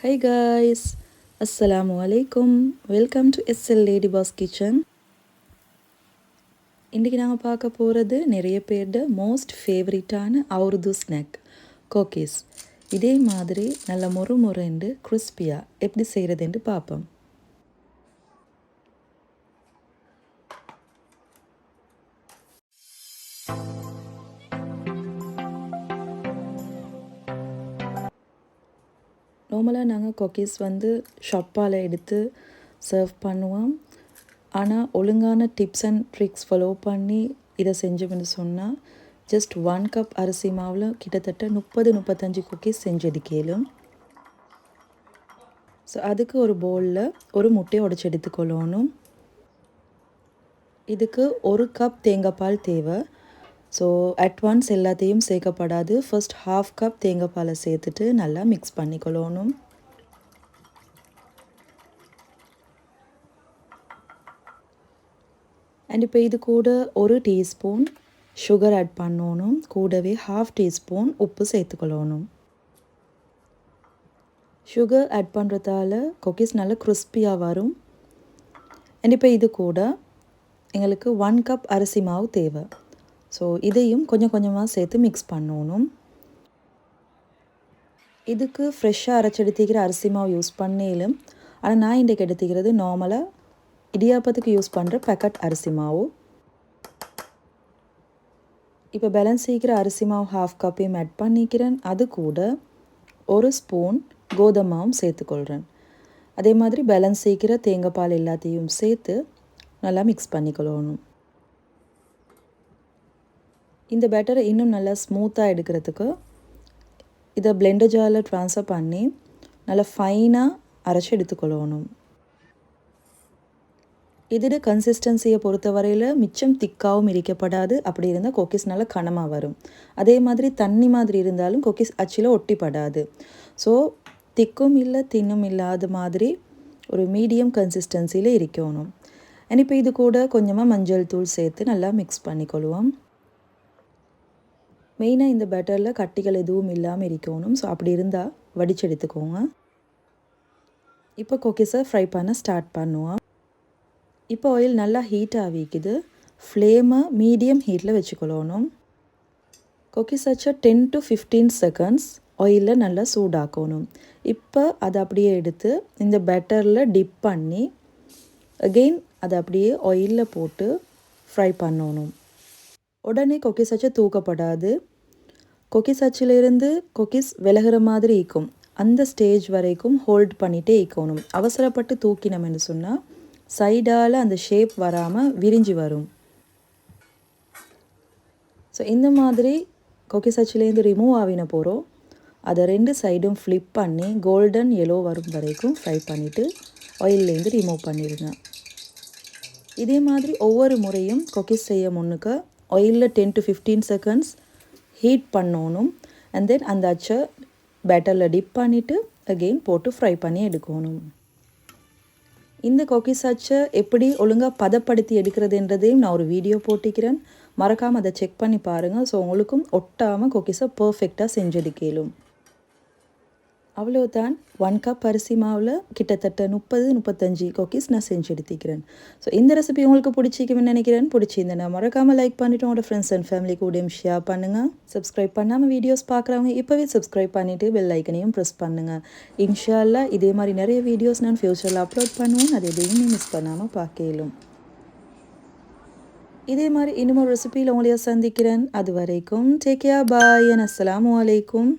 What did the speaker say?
High guys அஸ்ஸலாமு வலைக்கும் welcome to SL lady boss kitchen இன்றைக்கி நாங்கள் பார்க்க போகிறது நிறைய பேர்ட மோஸ்ட் ஃபேவரட்டான அவுருது ஸ்நாக் கோக்கீஸ் இதே மாதிரி நல்ல மொறு மொறுண்டு கிறிஸ்பியாக எப்படி செய்கிறதுன்ட்டு பார்ப்போம். நார்மலாக நாங்கள் குக்கீஸ் வந்து ஷப்பால் எடுத்து சர்வ் பண்ணுவோம். ஆனால் ஒழுங்கான டிப்ஸ் அண்ட் ட்ரிக்ஸ் ஃபாலோ பண்ணி இதை செஞ்சோம்னு சொன்னால் ஜஸ்ட் ஒன் கப் அரிசி மாவில் கிட்டத்தட்ட முப்பது முப்பத்தஞ்சு குக்கீஸ் செஞ்சது கேளும். ஸோ அதுக்கு ஒரு பவுலில் ஒரு முட்டையை உடச்சி எடுத்துக்கொள்ளணும். இதுக்கு ஒரு கப் தேங்காய் பால் தேவை. ஸோ அட்வான்ஸ் எல்லாத்தையும் சேர்க்கப்படாது. ஃபர்ஸ்ட் ஹாஃப் கப் தேங்காய் பாலை சேர்த்துட்டு நல்லா மிக்ஸ் பண்ணிக்கொள்ளணும். அண்ட் இப்போ இது கூட ஒரு டீஸ்பூன் சுகர் ஆட் பண்ணணும். கூடவே ஹாஃப் டீஸ்பூன் உப்பு சேர்த்துக்கொள்ளணும். சுகர் ஆட் பண்ணுறதால குக்கீஸ் நல்லா கிறிஸ்பியாக வரும். அண்ட் இப்போ இது கூட எங்களுக்கு ஒன் கப் அரிசி மாவு தேவை. ஸோ இதையும் கொஞ்சம் கொஞ்சமாக சேர்த்து மிக்ஸ் பண்ணணும். இதுக்கு ஃப்ரெஷ்ஷாக அரைச்செடுத்திக்கிற அரிசி மாவு யூஸ் பண்ணேலும் ஆனால் நான் இன்றைக்கு எடுத்துக்கிறது நார்மலாக இடியாப்பத்துக்கு யூஸ் பண்ணுற பேக்கெட் அரிசி மாவு. இப்போ பேலன்ஸ் செய்கிற அரிசி மாவு ஹாஃப் கப்பையும் ஆட் பண்ணிக்கிறேன். அது கூட ஒரு ஸ்பூன் கோதமாவும் சேர்த்துக்கொள்கிறேன் அதே மாதிரி பேலன்ஸ் செய்கிற தேங்காய் பால் எல்லாத்தையும் சேர்த்து நல்லா மிக்ஸ் பண்ணிக்கொள்ளணும். இந்த பேட்டரை இன்னும் நல்லா ஸ்மூத்தாக எடுக்கிறதுக்கு இதை பிளெண்டர் ஜாரில் ட்ரான்ஸ்ஃபர் பண்ணி நல்லா ஃபைனாக அரைச்சி எடுத்துக்கொள்ளணும் இதோட கன்சிஸ்டன்சியை பொறுத்த வரையில் மிச்சம் திக்காகவும் இருக்கப்படாது அப்படி இருந்தால் கொக்கீஸ் நல்லா கனமாக வரும். அதே மாதிரி தண்ணி மாதிரி இருந்தாலும் கொக்கீஸ் அச்சில் ஒட்டிப்படாது. ஸோ திக்கும் இல்லை தின்னும் இல்லாத மாதிரி ஒரு மீடியம் கன்சிஸ்டன்சியில் இருக்கணும் இப்போ இது கூட கொஞ்சமாக மஞ்சள் தூள் சேர்த்து நல்லா மிக்ஸ் பண்ணிக்கொள்வோம். மெயினாக இந்த பேட்டரில் கட்டிகள் எதுவும் இல்லாமல் இருக்கணும். ஸோ அப்படி இருந்தால் வடிச்செடுத்துக்கோங்க இப்போ கொக்கீஸை ஃப்ரை பண்ண ஸ்டார்ட் பண்ணுவோம். இப்போ ஆயில் நல்லா ஹீட் ஆகிக்குது ஃப்ளேமை மீடியம் ஹீட்டில் வச்சுக்கொள்ளணும். கொக்கீஸ் வச்ச டென் டு ஃபிஃப்டீன் செகண்ட்ஸ் ஆயிலில் நல்லா சூடாக்கணும். இப்போ அதை அப்படியே எடுத்து இந்த பேட்டரில் டிப் பண்ணி அகெயின் அதை அப்படியே ஆயிலில் போட்டு ஃப்ரை பண்ணணும். உடனே கொக்கிஸ் அச்சு தூக்கப்படாது. கொக்கீஸ் அச்சிலிருந்து கொக்கீஸ் விலகிற மாதிரி இருக்கும் அந்த ஸ்டேஜ் வரைக்கும் ஹோல்ட் பண்ணிகிட்டே இருக்கணும் அவசரப்பட்டு தூக்கினோம்னு சொன்னால் சைடால் அந்த ஷேப் வராமல் விரிஞ்சு வரும். ஸோ இந்த மாதிரி கொக்கிஸ் அச்சிலேருந்து ரிமூவ் ஆகின போகிறோம் அதை ரெண்டு சைடும் ஃப்ளிப் பண்ணி கோல்டன் எல்லோ வரும் வரைக்கும் ஃப்ரை பண்ணிவிட்டு ஆயிலேருந்து ரிமூவ் பண்ணிடுங்க. இதே மாதிரி ஒவ்வொரு முறையும் கொக்கீஸ் செய்ய முன்னுக்கு ஆயிலில் ten to fifteen seconds heat பண்ணணும். அண்ட் தென் அந்த அச்சை பேட்டரில் டிப் பண்ணிவிட்டு அகெயின் போட்டு ஃப்ரை பண்ணி எடுக்கணும். இந்த கொக்கீஸ் அச்சை எப்படி ஒழுங்காக பதப்படுத்தி எடுக்கிறதுன்றதையும் நான் ஒரு வீடியோ போட்டிக்கிறேன் மறக்காமல் அதை செக் பண்ணி பாருங்கள் ஸோ உங்களுக்கும் ஒட்டாமல் கொக்கீஸை பர்ஃபெக்டாக செஞ்செடுக்கலும் அவ்வளோதான் ஒன் கப் அரிசி மாவில் கிட்டத்தட்ட முப்பது முப்பத்தஞ்சு குக்கீஸ் நான் செஞ்சு எடுத்துக்கிறேன். ஸோ இந்த ரெசிபி உங்களுக்கு பிடிச்சிக்குன்னு நினைக்கிறேன். பிடிச்சிருந்தேன் மறக்காமல் லைக் பண்ணிவிட்டு உங்களோட ஃப்ரெண்ட்ஸ் அண்ட் ஃபேமிலி கூடயும் ஷேர் பண்ணுங்கள் சப்ஸ்கிரைப் பண்ணாமல் வீடியோஸ் பார்க்குறவங்க இப்போவே சப்ஸ்கிரைப் பண்ணிவிட்டு பெல் ஐக்கனையும் ப்ரெஸ் பண்ணுங்கள் இன்ஷால்லா இதே மாதிரி நிறைய வீடியோஸ் நான் ஃப்யூச்சரில் அப்லோட் பண்ணுவேன். அது எதையுமே மிஸ் பண்ணாமல் பார்க்கலும் இதே மாதிரி இன்னும் ஒரு ரெசிபியில் உங்களைய சந்திக்கிறேன். அது வரைக்கும் டேக் கேர் பாய் அண்ட் அஸ்லாம் வலைக்கும்